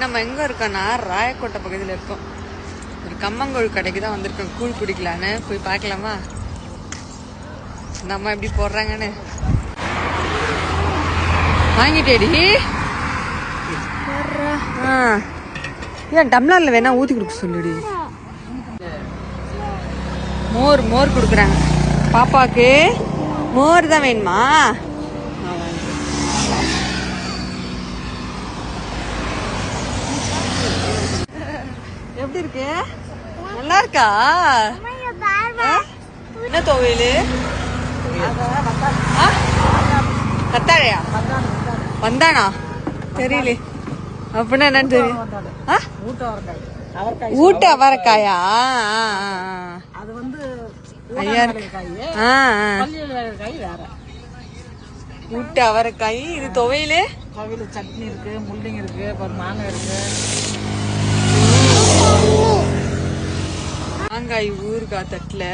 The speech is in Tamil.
நம்ம எங்கே இருக்கோம்னா ராயக்கோட்டை பகுதியில் இருக்கோம். ஒரு கம்மங்கூழ் கடைக்கு தான் வந்திருக்கோம். கூழ் குடிக்கலான்னு. போய் பார்க்கலாமா? நம்ம எப்படி போடுறாங்கன்னு. வாங்கிட்டேடி. ஆ. ஏன் டம்ளரில் வேணா ஊற்றி கொடுக்க சொல்லுடி. மோர் மோர் கொடுக்குறாங்க. பாப்பாக்கு மோர் தான் வேணுமா? எப்படி இருக்கு? நல்லா இருக்கா? என்ன துவையலு? கத்தாழையா? வந்தானா? தெரியல. அப்படின்னா என்னன்னு தெரியும்? ஊட்ட அவரைக்காய். அது வந்து ஐயா ஊட்ட அவரைக்காய் இது துவையலு? கோவில சட்னி இருக்கு முள்ளிங்க இருக்கு மாங்காய் இருக்கு. தேங்காய் ஊறுகாய் தட்டில்